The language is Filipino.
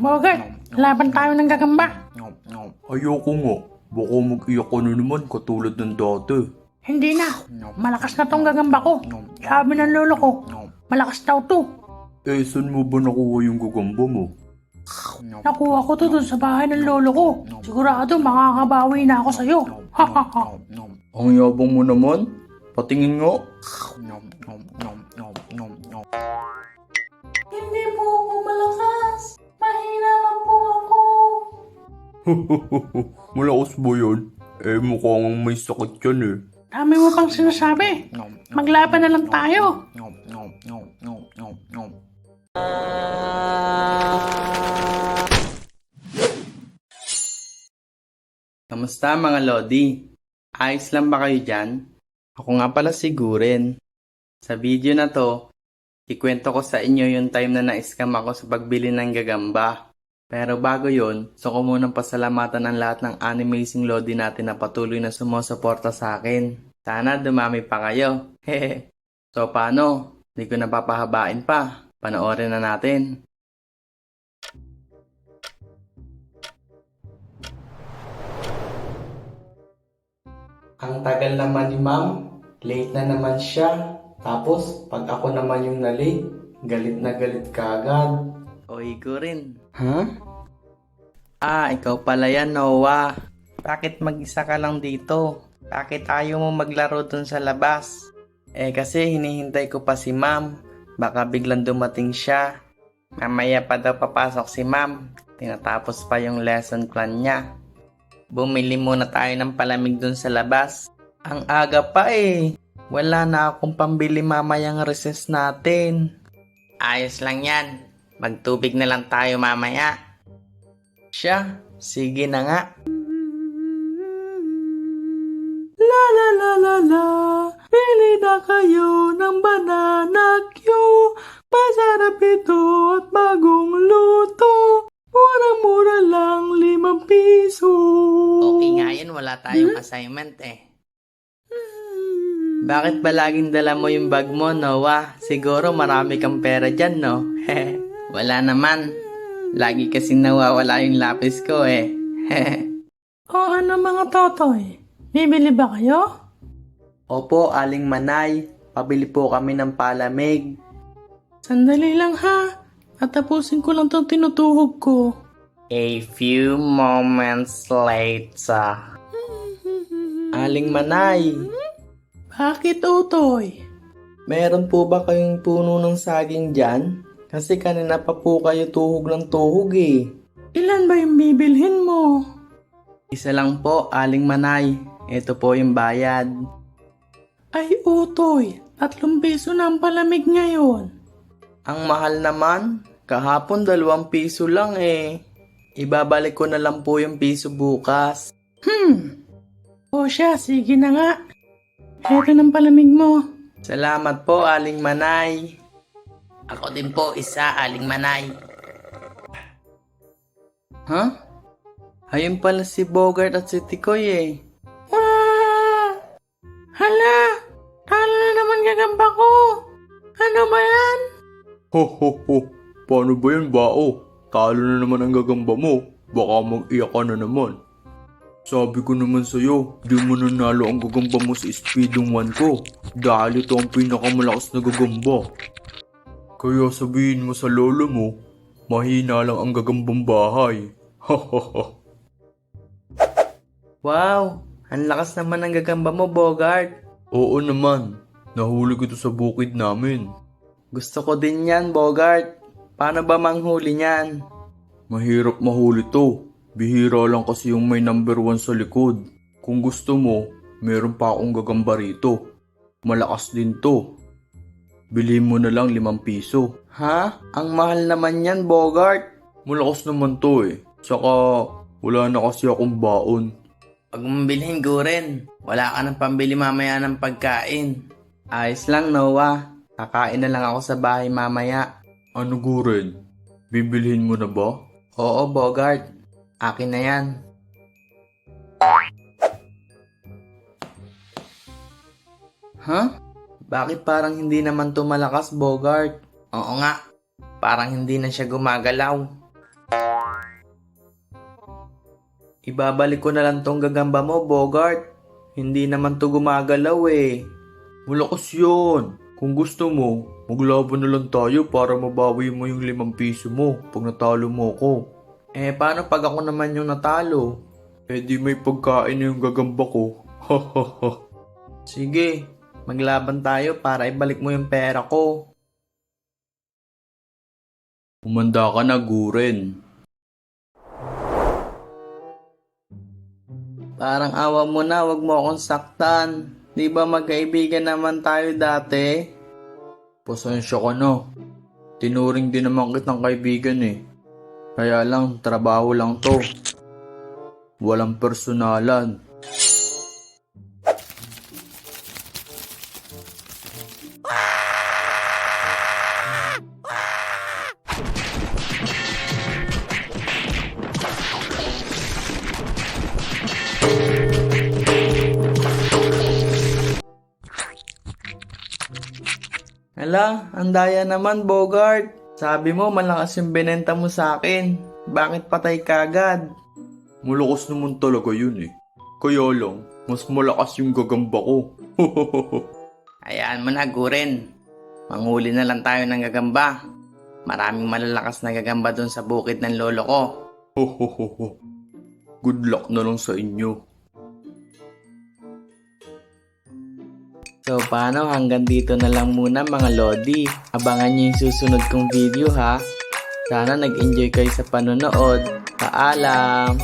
Bogart, laban tayo ng gagamba. Ayoko nga. Baka mag-iyak ka na naman katulad ng dati. Hindi na. Malakas na tong gagamba ko. Sabi ng lolo ko, malakas daw to. Eh, saan mo ba nakuha yung gagamba mo? Nakuha ko to dun sa bahay ng lolo ko. Sigurado makakabawi na ako sa'yo. Ha ha ha. Ang yabang mo naman. Patingin nga. Hindi po ako malakas. Mahina lang po ako. Malakas ba yun? Eh, mukhang may sakit yan eh. Dami mo pang sinasabi. Maglaban na lang tayo. Kamusta mga Lodi? Ayos lang ba kayo dyan? Ako nga pala sigurin. Sa video na to, ikwento ko sa inyo yung time na na-scam ako sa pagbili ng gagamba. Pero bago yon, gusto ko munang pasalamatan ang lahat ng animating Lodi natin na patuloy na sumusuporta sa akin. Sana dumami pa kayo. Hehe. so paano? Hindi ko napapahabain pa. Panoorin na natin. Ang tagal naman ni ma'am, late na naman siya. Tapos, pag ako naman yung na-late, galit na galit ka agad. O, ko rin. Ha? Ah, ikaw pala yan, Noah. Bakit mag-isa ka lang dito? Bakit ayaw mo maglaro dun sa labas? Eh, kasi hinihintay ko pa si ma'am. Baka biglang dumating siya. Mamaya pa daw papasok si ma'am. Tinatapos pa yung lesson plan niya. Bumili muna tayo ng palamig dun sa labas. Ang aga pa eh. Wala na akong pambili mamayang recess natin. Ayos lang yan. Magtubig na lang tayo mamaya. Siya, sige na nga. La la la la la. Pili na kayo ng banana Q. Masarap ito at bagong luto. Murang-mura lang, limang piso. Yun, wala tayong assignment eh. Bakit ba laging dala mo yung bag mo, Noah? Siguro marami kang pera dyan, no? wala naman. Lagi kasing nawawala yung lapis ko eh. O ano mga totoy? Bibili ba kayo? Opo, Aling Manay. Pabili po kami ng palamig. Sandali lang ha. Tatapusin ko lang tong tinutuhog ko. A few moments later. Aling Manay, Bakit, Utoy? meron po ba kayong puno ng saging dyan? Kasi kanina pa po kayo tuhog ng tuhog eh. Ilan ba yung bibilhin mo? Isa lang po, Aling Manay. Ito po yung bayad. Ay, Utoy. Tatlong piso na ang palamig ngayon. Ang mahal naman. Kahapon dalawang piso lang eh. Ibabalik ko na lang po yung piso bukas. Hmm. O siya, sige na nga. Eto ng palamig mo. Salamat po, Aling Manay. Ako din po, isa, Aling Manay. Ha? Ayun pala si Bogart at si Tikoy eh. Ah! Hala! Talo na naman gagamba ko! Ano ba yan? Ho ho ho. Paano ba yan bao? Talo na naman ang gagamba mo. Baka mag-iyak ka na naman. Sabi ko naman sa'yo, di mo nanalo ang gagamba mo sa speedong 1 ko. Dahil ito ang pinakamalakas na gagamba. Kaya sabihin mo sa lolo mo, mahina lang ang gagambang bahay. Ha ha ha. Wow! Ang lakas naman ng gagamba mo, Bogart. Oo naman, nahuli ko ito sa bukid namin. Gusto ko din yan, Bogart. Paano ba manghuli niyan? Mahirap mahuli to. Bihira lang kasi yung may number one sa likod. Kung gusto mo, meron pa akong gagamba rito. Malakas din to. Bilhin mo na lang limang piso. Ha? Ang mahal naman yan, Bogart. Malakas naman to eh. Saka, wala na kasi akong baon. Pag mabilhin ko rin, wala ka ng pambili mamaya ng pagkain. Ayos lang, Noah. Kakain na lang ako sa bahay mamaya. Ano guren? Bibilhin mo na ba? Oo, Bogart. Akin na yan. Ha? Bakit parang hindi naman tumalakas, Bogart? Oo nga. Parang hindi na siya gumagalaw. Ibabalik ko na lang tong gagamba mo, Bogart. Hindi naman to gumagalaw eh. Malakas yun. Kung gusto mo, maglaban na lang tayo para mabawi mo yung limang piso mo pag natalo mo ko. Eh, paano pag ako naman yung natalo? Eh di may pagkain na yung gagamba ko. Sige, maglaban tayo para ibalik mo yung pera ko. Umanda ka na, Guren. Parang awa mo na, wag mo akong saktan. Di ba magkaibigan naman tayo dati? Pasensya ka na. Tinuring din naman kitang kaibigan eh. Kaya lang, trabaho lang to. Walang personalan. Hala, ang daya naman, Bogart. Sabi mo, malakas yung binenta mo sa akin. Bakit patay kagad? Malakas naman talaga yun eh. Kaya lang, mas malakas yung gagamba ko. Hayaan mo na, Guren. Manghuli na lang tayo ng gagamba. Maraming malalakas na gagamba doon sa bukid ng lolo ko. Good luck na lang sa inyo. So, paano? Hanggang dito na lang muna mga Lodi. Abangan nyo yung susunod kong video ha. Sana nag-enjoy kayo sa panonood. Paalam!